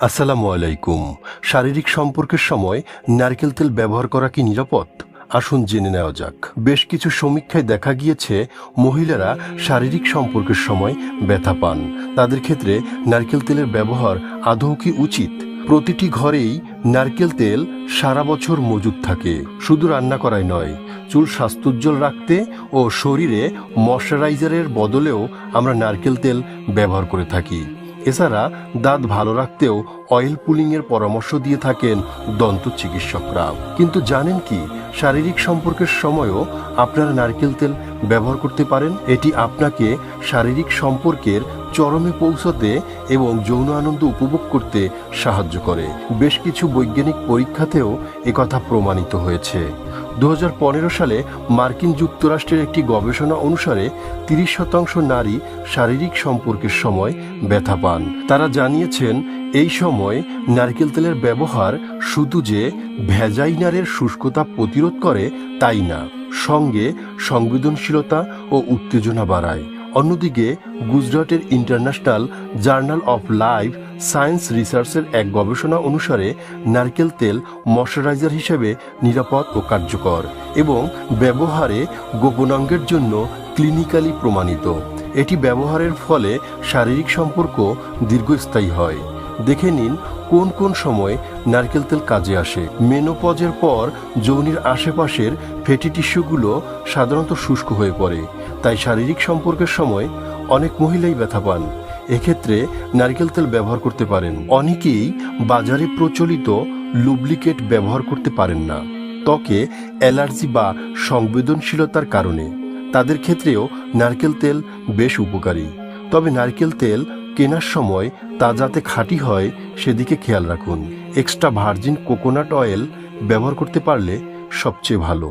আসসালামু আলাইকুম। শারীরিক সম্পর্কের সময় নারকেল তেল ব্যবহার করা কি নিরাপদ? আসুন জেনে নেওয়া যাক। বেশ কিছু সমীক্ষায় দেখা গিয়েছে, মহিলারা শারীরিক সম্পর্কের সময় ব্যথা পান। তাদের ক্ষেত্রে নারকেল তেলের ব্যবহার আদৌ কি উচিত? প্রতিটি ঘরেই নারকেল তেল সারা বছর মজুদ থাকে। শুধু রান্না করাই নয়, চুল স্বাস্থ্যোজ্জ্বল রাখতে ও শরীরে ময়শ্চারাইজারের বদলেও আমরা নারকেল তেল ব্যবহার করে থাকি। এছাড়া দাঁত ভালো রাখতেও অয়েল পুলিং এর পরামর্শ দিয়ে থাকেন দন্ত চিকিৎসকরা। কিন্তু জানেন কি, শারীরিক সম্পর্কের সময়ও আপনারা নারকেল তেল ব্যবহার করতে পারেন। এটি আপনাকে শারীরিক সম্পর্কের চরমে পৌঁছতে এবং যৌন আনন্দ উপভোগ করতে সাহায্য করে। বেশ কিছু বৈজ্ঞানিক পরীক্ষাতেও একথা প্রমাণিত হয়েছে। দু হাজার পনেরো সালে মার্কিন যুক্তরাষ্ট্রের একটি গবেষণা অনুসারে তিরিশ শতাংশ নারী শারীরিক সম্পর্কের সময় ব্যথা পান। তারা জানিয়েছেন, এই সময় নারকেল তেলের ব্যবহার শুধু যে ভ্যাজাইনারের শুষ্কতা প্রতিরোধ করে তাই না। সঙ্গে সংবেদনশীলতা ও উত্তেজনা বাড়ায়। অন্যদিকে, গুজরাটের international journal of life science রিসার্চের এক গবেষণা অনুসারে নারকেল তেল ময়শ্চারাইজার হিসেবে নিরাপদ ও কার্যকর এবং ব্যবহারে গোপনাঙ্গের জন্য ক্লিনিক্যালি প্রমাণিত। এটি ব্যবহারের ফলে শারীরিক সম্পর্ক দীর্ঘস্থায়ী হয়। দেখে নিন কোন কোন সময় নারকেল তেল কাজে আসে। মেনোপজের পর যৌনির আশেপাশের ফেটি টিস্যুগুলো সাধারণত শুষ্ক হয়ে পড়ে। তাই শারীরিক সম্পর্কের সময় অনেক মহিলাই ব্যথা পান এক্ষেত্রে নারকেল তেল ব্যবহার করতে পারেন। অনেকেই বাজারে প্রচলিত লুব্লিকেট ব্যবহার করতে পারেন না, ত্বকে অ্যালার্জি বা সংবেদনশীলতার কারণে। তাদের ক্ষেত্রেও নারকেল তেল বেশ উপকারী। তবে নারকেল তেল কেনার সময় তা যাতে খাঁটি হয়, সেদিকে খেয়াল রাখুন। এক্সট্রা ভার্জিন কোকোনাট অয়েল ব্যবহার করতে পারলে সবচেয়ে ভালো।